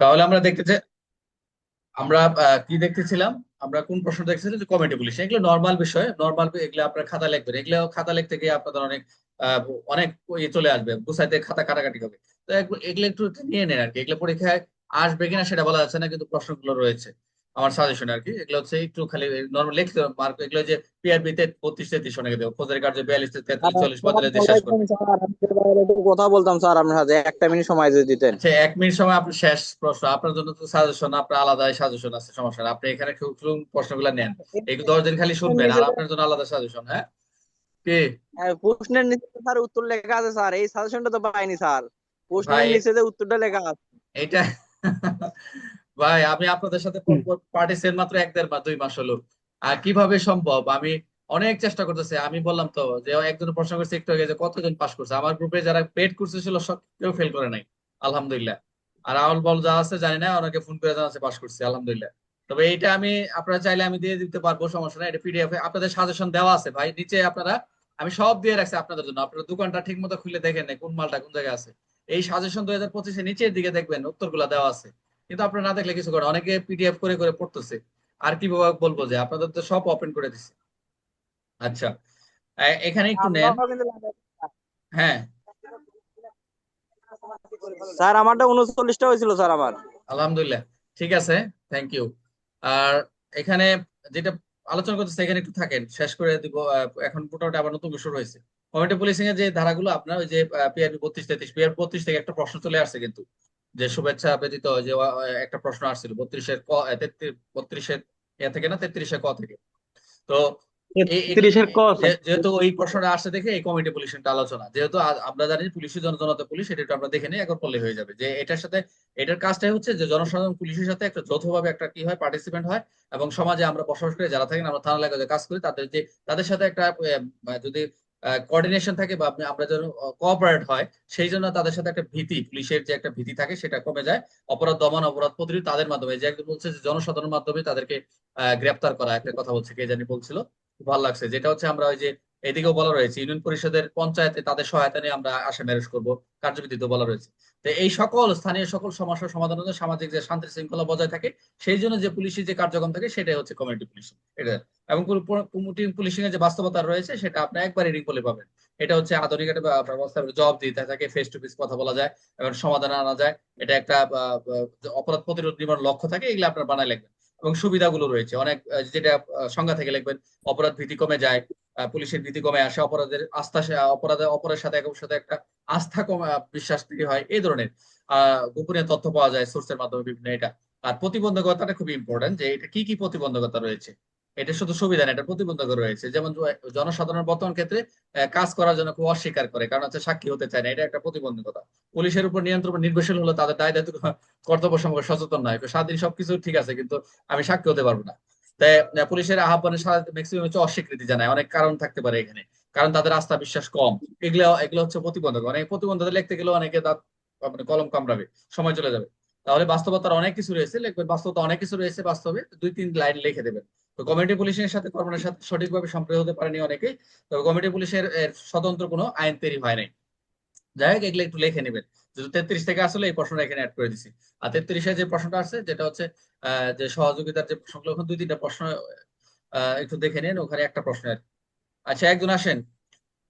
তাহলে আমরা দেখতেছি আমরা কি দেখতেছিলাম? আমরা কোন প্রশ্ন দেখতেছিলাম যে কমিটি পুলিশ এগুলো নর্মাল বিষয় নর্মাল এগুলো আপনার খাতা লিখবেন, এগুলো খাতা লিখতে গিয়ে আপনাদের অনেক অনেক ইয়ে চলে আসবে গুছাইতে খাতা কাটাকাটি হবে। তো এগুলো একটু নিয়ে নেন আর কি, এগুলো পরীক্ষায় আসবে কিনা সেটা বলা যাচ্ছে না, কিন্তু প্রশ্নগুলো রয়েছে। আমার সাজেশন আর কি এগুলো হচ্ছে একটু খালি নর্মাল লিখতে মার্ক এগুলো যে পিআরবি তে বত্রিশ তেত্রিশ অনেকে দেবো ফৌজদারি কার্য বিয়াল্লিশ তেত্রিশ চল্লিশ বদলে দিয়ে শেষ করবে। কথা বলতাম স্যার আপনার সাথে একটা মিনিট সময় যদি দিতেন। আচ্ছা এক মিনিট সময় আপনি শেষ প্রশ্ন। আপনার জন্য তো সাজেশন আপনার আলাদা সাজেশন আছে সমস্যা আপনি এখানে খুব প্রশ্নগুলো নেন। এই দশ দিন খালি শুনবেন আর আপনার জন্য আলাদা সাজেশন হ্যাঁ? কি? হ্যাঁ, প্রশ্নের নিচে স্যার উত্তর লেখা আছে স্যার। এই সাজেশনটা তো পাইনি স্যার। প্রশ্নের নিচে যে উত্তরটা লেখা আছে। এইটা ভাই আমি আপনাদের সাথে পার্টিসিপেন্ট মাত্র এক দেড় মাস দুই মাস হলো। আর কীভাবে সম্ভব? আমি অনেক চেষ্টা করতেছি। আমি বললাম তো যে একজন প্রশ্ন করছে একটু আগে যে কতজন পাস করছে? আমার গ্রুপে যারা পেড করছে ছিল সব কেউ ফেল করে নাই আলহামদুলিল্লাহ। আর আউল বল যা আছে জানি না ওনাকে ফোন করে জানাচ্ছে পাস করছে আলহামদুলিল্লাহ। তবে এইটা আমি আপনারা চাইলে আমি দিয়ে দিতে পারব সমস্যা নাই। এটা পিডিএফ আপনাদের সাজেশন দেওয়া আছে ভাই। নিচে আপনারা আমি সব দিয়ে রাখছি আপনাদের জন্য। আপনারা দোকানটা ঠিক মতো খুলে দেখেন কোন মালটা কোন জায়গায় আছে। এই সাজেশন দুই হাজার পঁচিশে নিচের দিকে দেখবেন উত্তরগুলা দেওয়া আছে। কিন্তু আপনারা না দেখলে কিছু করে অনেকে পিডিএফ করে করে পড়তেছে। আর কীভাবে বলব যে আপনাদের তো সব ওপেন করে দিছে। আচ্ছা। এখানে একটু নেন। হ্যাঁ। স্যার আমারটা উনচল্লিশটা হয়েছিল স্যার আমার। আলহামদুলিল্লাহ। ঠিক আছে। থ্যাংক ইউ আর এখানে যেটা আলোচনা করতেছে এখানে একটু থাকেন। শেষ করে দিব আহ, এখন মোটামুটি আবার নতুন শুরু হয়েছে। কমিটি পুলিশিং এর যে ধারাগুলো আপনার ওই যে পিআরপি বত্রিশ তেত্রিশ পিআরপি বত্রিশ থেকে একটা প্রশ্ন চলে আসছে কিন্তু। যে শুভেচ্ছা ব্যতীত যে একটা প্রশ্ন আসছিল বত্রিশের ক বত্রিশের এ থেকে না তেত্রিশের ক থেকে? তো তিরিশের ক যেহেতু এই প্রশ্নটা আসছে দেখে এই কমিটি পুলিশিংটা আলোচনা যেহেতু আমরা জানি পুলিশের জনজনতা পুলিশ এটা আমরা দেখে নিই একবার পড়লে হয়ে যাবে। যে এটার সাথে এটার কাজটাই হচ্ছে যে জনসাধারণ পুলিশের সাথে একটা যৌথভাবে একটা কি হয় পার্টিসিপেন্ট হয় এবং সমাজে আমরা বসবাস করে যারা থাকেন আমরা থানা এলাকায় কাজ করি তাদের যে তাদের সাথে একটা যদি কোঅর্ডিনেশন থাকে বা আমরা যেন কোঅপারেট হয়, সেই জন্য তাদের সাথে একটা ভীতি, পুলিশের যে একটা ভীতি থাকে সেটা কমে যায়। অপরাধ দমন, অপরাধ প্রতিরোধ তাদের মাধ্যমে। যে একজন বলছে যে জনসাধারণের মাধ্যমে তাদেরকে গ্রেপ্তার করা, একটা কথা বলছে, কে জানি বলছিল। ভালো লাগছে। যেটা হচ্ছে আমরা ওই যে এদিকেও বলা রয়েছে, ইউনিয়ন পরিষদের পঞ্চায়েতে তাদের সহায়তা নিয়ে আমরা আসামি অ্যারেস্ট করব কার্যবিধিতে বলা রয়েছে। তো এই সকল স্থানীয় সকল সমস্যার সমাধানের জন্য সামাজিক যে শান্তি শৃঙ্খলা বজায় থাকে, সেই জন্য যে পুলিশি যে কার্যক্রম থাকে, সেটাই হচ্ছে কমিউনিটি পুলিশিং এটা এবং কমিউনিটি পুলিশিং এর যে বাস্তবতা রয়েছে, সেটা আপনি একবার রিডিং বলে পাবেন। এটা হচ্ছে আধুনিক একটা ব্যব- ব্যবস্থা জবাব দিতে থাকে ফেস টু ফেস কথা বলা যায়, এবং সমাধান আনা যায়। এটা একটা অপরাধ প্রতিরোধ নিবারণ লক্ষ্য থাকে, এগুলো আপনার বানায় লিখবেন। এবং সুবিধাগুলো রয়েছে, অনেক যেটা সংজ্ঞা থেকে লিখবেন, অপরাধ ভীতি কমে যায় পুলিশের নীতি কমে আসে, অপরাধের আস্থা অপরাধের অপরের সাথে একের সাথে একটা আস্থা কমে বিশ্বাস তৈরি হয়, এই ধরনের গোপনীয় তথ্য পাওয়া যায় সোর্সের মাধ্যমে বিভিন্ন, এটা। আর প্রতিবন্ধকতাটা খুবই ইম্পর্টেন্ট যে এটা কি কি প্রতিবন্ধকতা রয়েছে? এটা শুধু সুবিধা না, এটা প্রতিবন্ধকতা রয়েছে। যেমন জ- জনসাধারণ বর্তমান ক্ষেত্রে কাজ করার জন্য খুব অস্বীকার করে, কারণ হচ্ছে সাক্ষী হতে চায় না, এটা একটা প্রতিবন্ধকতা। পুলিশের উপর নিয়ন্ত্রণ নির্ভরশীল হলো তাদের দায় দায়িত্ব কর্তব্য সম্পর্কে সচেতন নয়। স্বাধীন সবকিছু ঠিক আছে, কিন্তু আমি সাক্ষী হতে পারব না। পুলিশের আহ্বানের সাথে ম্যাক্সিমাম হচ্ছে অস্বীকৃতি জানায়। অনেক কারণ থাকতে পারে এখানে। কারণ তাদের আস্থা বিশ্বাস কম। এগুলো এগুলো হচ্ছে প্রতিবন্ধক অনেক প্রতিবন্ধকতা লিখতে গেলে অনেকে দাঁত মানে কলম কামড়াবে। সময় চলে যাবে। তাহলে বাস্তবতার অনেক কিছু রয়েছে। লিখবেন, বাস্তবতা অনেক কিছু রয়েছে বাস্তবে। দুই, তিন লাইন লিখে দেবেন। তো কমিউনিটি পুলিশের সাথে কর্মনের সাথে সঠিকভাবে সম্পৃক্ত হতে পারেনি অনেকেই তবে কমিউনিটি পুলিশের স্বতন্ত্র কোনো আইন তৈরি হয় নাই। যাই হোক, এগুলো একটু লিখে নেবেন। তেত্রিশ থেকে আসলে এই প্রশ্নটা এখানে অ্যাড করে দিছি। আর তেত্রিশে যে প্রশ্নটা আছে যেটা হচ্ছে যে সহযোগিতার যে প্রশ্নগুলো ওখানে দুই তিনটা প্রশ্ন একটু দেখে নিন, ওখানে একটা প্রশ্ন আচ্ছা একজন আসেন।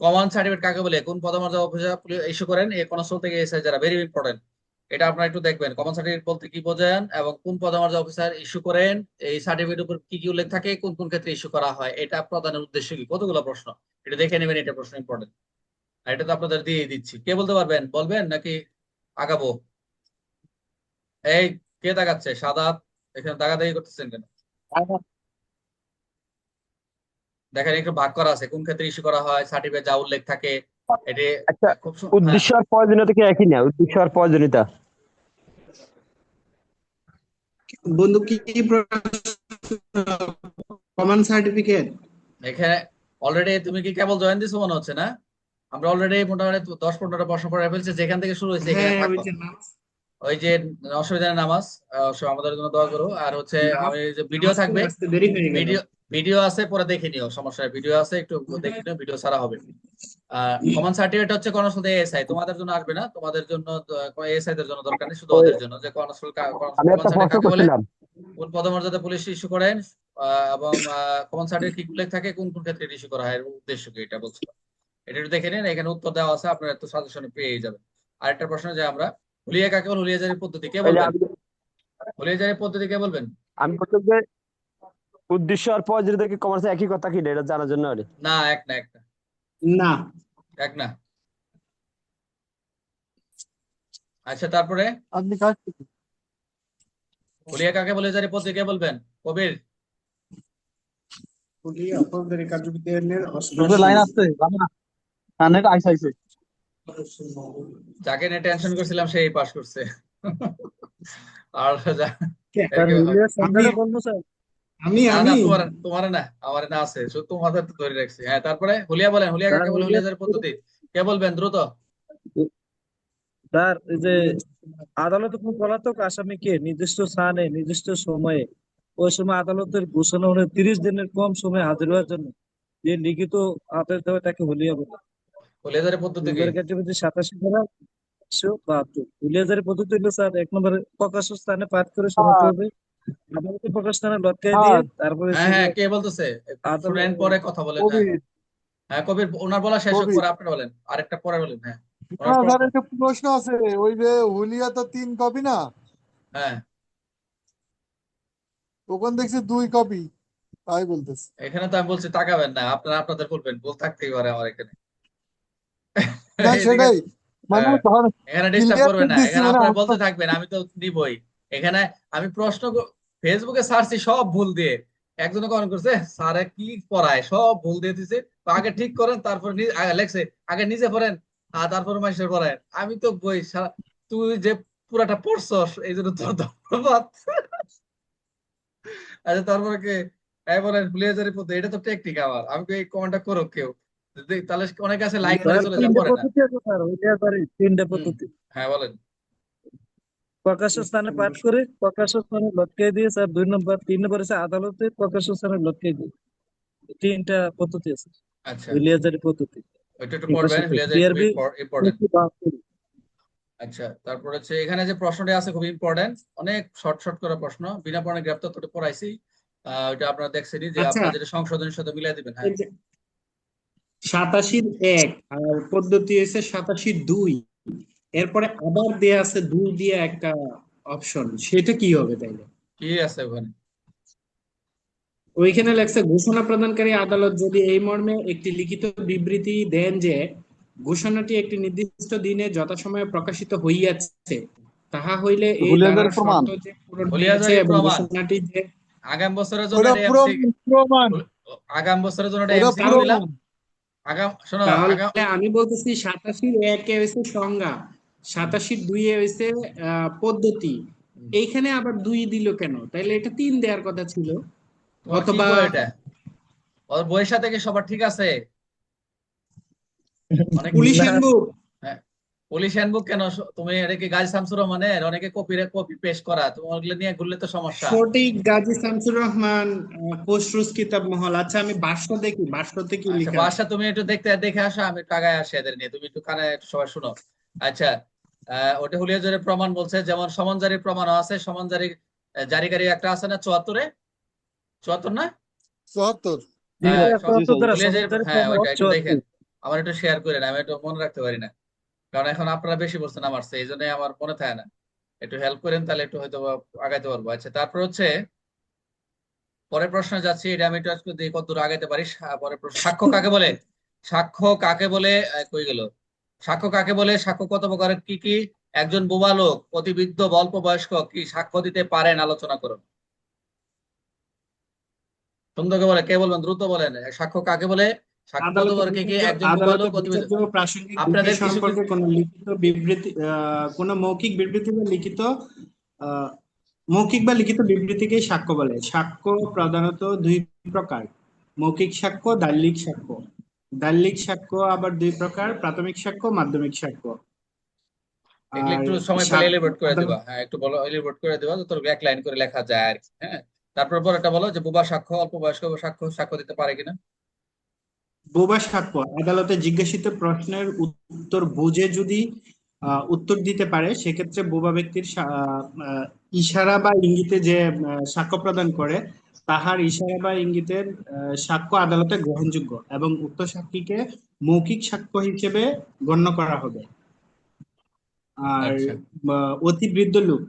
কমন সার্টিফিকেট কাকে বলে? কোন পদমর্যাদা অফিসার ইস্যু করেন? এই কনস্টেবল থেকে এসে যারা ভেরি ইম্পর্টেন্ট এটা আপনারা একটু দেখবেন। কমন সার্টিফিকেট বলতে কি বোঝেন এবং কোন পদমর্যাদা অফিসার ইস্যু করেন? এই সার্টিফিকেটের উপর কি কি উল্লেখ থাকে? কোন কোন ক্ষেত্রে ইস্যু করা হয়? এটা প্রদানের উদ্দেশ্য কি? কতগুলো প্রশ্ন? এটা দেখে নেবেন, এটা প্রশ্ন ইম্পর্টেন্ট আর এটা তো আপনাদের দিয়ে দিচ্ছি। কে বলতে পারবেন? বলবেন নাকি আগাবো? এই কে দাগাচ্ছে সাদা এখানে দাগাদাগি করতেছেন কেন? দেখেন একটু ভাগ করা আছে। কোন ক্ষেত্রে ইস্যু করা হয়? সার্টিফিকেট যা উল্লেখ থাকে এটি আচ্ছা খুব হ্যাঁ। উদ্দেশ্য আর প্রয়োজনীয়তা কি একই না? উদ্দেশ্য আর প্রয়োজনীয়তা? বন্ধু কি কি কমন সার্টিফিকেট এখানে অলরেডি তুমি কি কেবল জয়েন দিছো মনে হচ্ছে না? আমরা অলরেডি মোটামুটি দশ পনেরোটা প্রশ্ন পড়ে ফেলছি যেখান থেকে শুরু হয়েছে হ্যাঁ। ওই যে। অসুবিধা নামাজ আমাদের জন্য দোয়া করো। আর হচ্ছে আমি যে ভিডিও থাকবে হয়ে ভিডিও ভিডিও আছে পরে দেখে নিও সমস্যা ভিডিও আছে একটু দেখে নিও ভিডিও ছাড়া হবে। কমন সার্টিফিকেট হচ্ছে কনস্টেবল এএসআই তোমাদের জন্য আসবে না। তোমাদের জন্য এএসআই দের জন্য দরকার নেই শুধু ওদের জন্য। যে করছিলাম। কোন পদমর্যাদা পুলিশ ইস্যু করেন আহ, এবং কমন সার্টিফিকেট কি উল্লেখ থাকে কোন কোন ক্ষেত্রে ইস্যু করা হয় এর উদ্দেশ্য কি এটা বলছিল এটা একটু দেখে নিন এখানে উত্তর দেওয়া আছে আপনারা একটু সাজেশনে পেয়ে যাবেন। আরেকটা প্রশ্ন যে আমরা হুলিয়া কাকে বলে হুলিয়া জারির পদ্ধতি কে বলবেন? হুলিয়া জারির পদ্ধতি কে বলবেন? আমি বলছি যে উদ্দেশ্য আর প্রয়োজনীয়তা কি কমার্স একই কথা কি এটা জানার জন্য আরে? না এক না এক না। না। এক না। আচ্ছা তারপরে? আপনি কাজ। হুলিয়া কাকে বলে জারি পদ্ধতি কে বলবেন? কবির। পুলিশ ফৌজদারি কার্যবিধির রুবে লাইন আসছে না। হ্যাঁ নেট আইসে আইসে যাকে নিয়ে টেনশন করছিলাম সেই পাস করছে। আর আমি আমি তোমার তোমার না আমার না আছে। শুধু তোমাদের তো ধরে রাখছি। হ্যাঁ তারপরে হুলিয়া বলেন হুলিয়া কাকে বলে পদ্ধতি? কে বলবেন দ্রুত? স্যার এই যে আদালতে কোনো পলাতক আসামিকে নির্দিষ্ট স্থানে নির্দিষ্ট সময়ে ওই সময় আদালতের ঘোষণা অনুযায়ী তিরিশ দিনের কম সময় হাজির হওয়ার জন্য যে লিখিত আদেশ দেওয়া তাকে হলিয়া বলে। হুলিয়া জারির পদ্ধতি কি? সাতাশি ধারা একশো বাহাত্তর। হুলিয়াজারি পদ্ধতি হলো স্যার এক নম্বরে প্রকাশ্য স্থানে পাঠ করে শোনাতে হবে। আদালতে প্রকাশ স্থানে লটকাই দিয়ে তারপরে হ্যাঁ হ্যাঁ কে বলতেছে? আদালত- পরে কথা বলেন হ্যাঁ। হ্যাঁ কবির ওনার বলা শেষ হোক পরে আপনি বলেন। আরেকটা পরে বলেন হ্যাঁ। স্যার একটা প্রশ্ন আছে। ওই যে হুলিয়া তো তিন কপি না? হ্যাঁ। ওখানে দেখছি দুই কপি তাই বলতেছি। এখানে তো আমি বলছি তাকাবেন না আপনারা আপনাদের বলবেন বল থাকতেই পারে আমার এখানে। না সেটাই। মানে হ্যাঁ। ধর এখানে ডিস্টার্ব Clear করবেন না। এখানে মানে আপনারা বলতে থাকবেন আমি তো নিবই এখানে আমি প্রশ্ন ফেসবুকে সার্চি সব ভুল দিয়ে। একজন কমেন্ট করছে স্যারে কি পড়ায়? সব ভুল দিয়ে দিছে। তো আগে ঠিক করেন তারপর লেখছে আগে নিজে পড়েন আর তারপর মানুষের পড়ায়। আমি তো বই তুই যে পুরাটা পড়ছস এই জন্য তোর ধন্যবাদ। আচ্ছা তারপরে কে? বলেন ভুলিয়াজারি পদ্ধতি এটা তো টেকনিক আমার। আমি তো এই কমেন্টটা করো কেউ। তাহলে অনেকে আছে লাইক করে চলে যায় তিনটে পড়ে না। তিনটে পদ্ধতি। হ্যাঁ বলেন। প্রকাশ্য স্থানে পাঠ করে প্রকাশ্য স্থানে লটকাই দিয়ে স্যার দুই নম্বর তিন নম্বর আছে আদালতে প্রকাশ্য স্থানে লটকাই দিয়ে। তিনটা পদ্ধতি আছে। আচ্ছা। হুলিয়াজারি পদ্ধতি। ওইটা একটু পড়বেন ইম্পর্টেন্ট আচ্ছা তারপর হচ্ছে এখানে যে প্রশ্নটা আছে খুব ইম্পর্টেন্ট অনেক শর্ট শর্ট করে প্রশ্ন। বিনা পড়ে গ্রেপ্তার তোটা পড়াইছি। আহ, ওইটা আপনারা দেখছেনই যে আচ্ছা। আপনারা যেটা সংশোধনের সাথে মিলাই দিবেন হ্যাঁ। সাতাশির এক আর পদ্ধতি হয়েছে সাতাশির দুই। এরপরে আবার দেয়া আছে দুই দিয়ে একটা অপশন সেটা কি হবে তাইলে? কি আছে ওখানে? ওইখানে লেখছে ঘোষণা প্রদানকারী আদালত যদি এই মর্মে একটি লিখিত বিবৃতি দেন যে ঘোষণাটি একটি নির্দিষ্ট দিনে যথাসময়ে প্রকাশিত হইয়াছে তাহা হইলে এই ধারার শর্ত যে পূরণ হইয়াছে এবং ঘোষণাটি যে আগাম বছরের জন্য আগাম বছরের জন্য এটা দিলাম। তাহলে আমি বলতেছি সাতাশির একে হয়েছে সংজ্ঞা সাতাশির দুইয়ে হয়েছে পদ্ধতি। এইখানে আবার দুই দিল কেন? তাইলে এটা তিন দেওয়ার কথা ছিল। অথবা এটা। ওর বইয়ের সাথে কি সবার ঠিক আছে? পুলিশ না। পুলিশ হ্যান্ডবুক কেন? তুমি এটা কি গাজী শামসুর রহমানের? অনেকে কপি কপি পেশ করা। তুমি ওগুলো নিয়ে ঘুরলে তো সমস্যা। সঠিক গাজী শামসুর রহমান খসরুস কিতাব মহল। আচ্ছা আমি ভাষ্য দেখি। কি আচ্ছা লেখা। বাসা তুমি একটু দেখতে দেখে আসো আমি আগায় আসি এদের নিয়ে। তুমি একটু কানে একটু সবাই শুনো। আচ্ছা আহ, ওটা হুলিয়া জারির প্রমাণ বলছে যেমন সমন জারির প্রমাণও আছে সমন জারি আহ, জারিকারী একটা আছে না চুয়াত্তরে? চুয়াত্তর না? চুয়াত্তর। হ্যাঁ, হ্যাঁ প্রমাণ ওইটা একটু দেখেন। আমার একটু শেয়ার করেন আমি একটু মনে রাখতে পারি না। কারণ এখন আপনারা বেশি বলছেন আমার এই জন্য আমার মনে থাকে না। একটু হেল্প করেন, তাহলে একটু হয়তো আগাইতে পারব। আচ্ছা তারপর হচ্ছে, পরের প্রশ্নে যাচ্ছি, এটা আমি একটু আজকে দেখি কতদূর আগাইতে পারি। পরের প্রশ্ন, সাক্ষ্য কাকে বলে? সাক্ষ্য কাকে বলে কই গেল? সাক্ষ্য কাকে বলে? সাক্ষ্য কত প্রকার কি কি? একজন বোবা লোক, অতিবৃদ্ধ, অল্প বয়স্ক, কি সাক্ষ্য দিতে পারেন? আলোচনা করুন। সুন্দরকে বলে, কে বলবেন? দ্রুত বলেন, সাক্ষ্য কাকে বলে? সাক্ষ্য কত প্রকার কি কি একজন বোবা আদালতের লোক অতিবৃদ্ধ বিচার্য প্রাসঙ্গিক আপনাদের সম্পর্কে কোনো লিখিত বিবৃতি কোনো মৌখিক বিবৃতি বা লিখিত মৌখিক বা লিখিত বিবৃতিকেই সাক্ষ্য বলে। সাক্ষ্য প্রধানত দুই প্রকার। মৌখিক সাক্ষ্য দাল্লিক সাক্ষ্য। দাল্লিক সাক্ষ্য আবার দুই প্রকার প্রাথমিক সাক্ষ্য মাধ্যমিক সাক্ষ্য। একটু সময় পেলে সাক্ষ্য এলিভেট করে দিবা। হ্যাঁ একটু বলো এলিভেট করে দিবা যত এক লাইন করে লেখা যায় আর কি। হ্যাঁ তারপর পর এটা বলো যে বোবা সাক্ষ্য অল্প বয়স্ক সাক্ষ্য সাক্ষ্য দিতে পারে কিনা। বোবা সাক্ষ্য আদালতে জিজ্ঞাসিত প্রশ্নের উত্তর বুঝে যদি উত্তর দিতে পারে সেক্ষেত্রে বোবা ব্যক্তির ইশারা বা ইঙ্গিতে যে সাক্ষ্য প্রদান করে তাহার ইশারা বা ইঙ্গিতের সাক্ষ্য আদালতে গ্রহণযোগ্য এবং উক্ত সাক্ষীকে মৌখিক সাক্ষ্য হিসেবে গণ্য করা হবে। আর আচ্ছা। অতি বৃদ্ধ লোক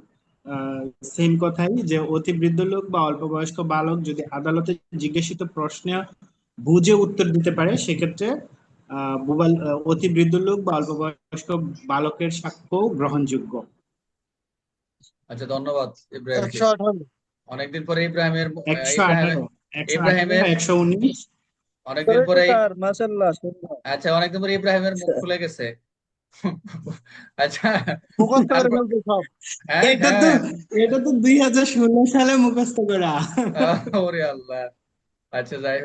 সেম কথাই যে অতি বৃদ্ধ লোক বা অল্প বয়স্ক বালক যদি আদালতে জিজ্ঞাসিত প্রশ্নে বুঝে উত্তর দিতে পারে সেক্ষেত্রে অতি বৃদ্ধ লোক বা অল্প বয়স্ক বালকের সাক্ষ্য গ্রহণযোগ্য। আচ্ছা ধন্যবাদ অনেকদিন পরে ইব্রাহিমের একশো ইব্রাহিমের একশো উনিশ। অনেকদিন পরে আচ্ছা অনেকদিন পরে ইব্রাহিমের মুখ খুলে গেছে। আচ্ছা মুখস্থ হ্যাঁ এটা তো হ্যাঁ। এটা তো দুই হাজার ষোলো সালে মুখস্থ করা। ওরে আল্লাহ। আচ্ছা যাই হোক।